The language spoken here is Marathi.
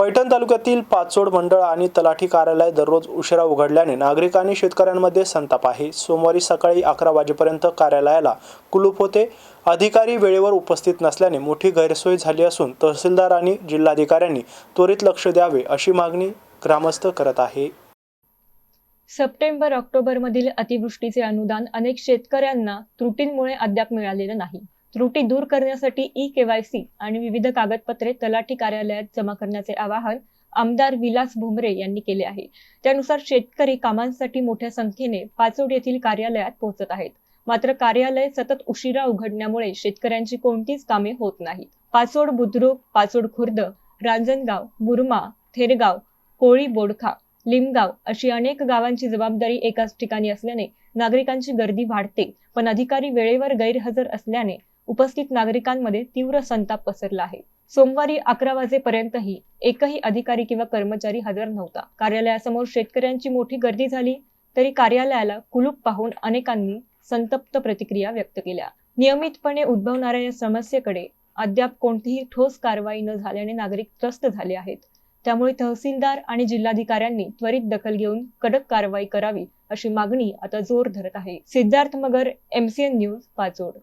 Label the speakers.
Speaker 1: पैठण तालुक्यातील पाचोड मंडळ आणि तलाठी कार्यालय दररोज उशिरा उघडल्याने नागरिक आणि शेतकऱ्यांमध्ये संताप आहे. सोमवारी सकाळी अकरा वाजेपर्यंत कार्यालयाला कुलूप होते. अधिकारी वेळेवर उपस्थित नसल्याने मोठी गैरसोय झाली असून तहसीलदार आणि जिल्हाधिकाऱ्यांनी त्वरित लक्ष द्यावे अशी मागणी ग्रामस्थ करत आहे.
Speaker 2: सप्टेंबर ऑक्टोबरमधील अतिवृष्टीचे अनुदान अनेक शेतकऱ्यांना त्रुटींमुळे अद्याप मिळालेलं नाही. त्रुटी दूर करण्यासाठी ई केवायसी आणि विविध कागदपत्रे तलाठी कार्यालयात जमा करण्याचे आवाहन आमदार विलास भुमरे यांनी केले आहे. त्यानुसार शेतकरी कामांसाठी मोठ्या संख्येने पाचोड येथील कार्यालयात पोहोचत आहेत. मात्र कार्यालय सतत उशिरा उघडण्यामुळे शेतकऱ्यांची कोणतीच कामे होत नाहीत. पाचोड बुद्रुक पाचोड खुर्द रांजणगाव मुरमा थेरगाव कोळी बोडखा लिमगाव अशी अनेक गावांची जबाबदारी एकाच ठिकाणी असल्याने नागरिकांची गर्दी वाढते. पण अधिकारी वेळेवर गैरहजर असल्याने उपस्थित नागरिकांमध्ये तीव्र संताप पसरला आहे. सोमवारी अकरा वाजेपर्यंतही एकही अधिकारी किंवा कर्मचारी हजर नव्हता. कार्यालयासमोर शेतकऱ्यांची मोठी गर्दी झाली तरी कार्यालयाला कुलूप पाहून अनेकांनी संतप्त प्रतिक्रिया व्यक्त केल्या. नियमितपणे उद्भवणाऱ्या या समस्येकडे अद्याप कोणतीही ठोस कारवाई न झाल्याने नागरिक त्रस्त झाले आहेत. त्यामुळे तहसीलदार आणि जिल्हाधिकाऱ्यांनी त्वरित दखल घेऊन कडक कारवाई करावी अशी मागणी आता जोर धरत आहे. Siddharth Magar MCN news Pachod.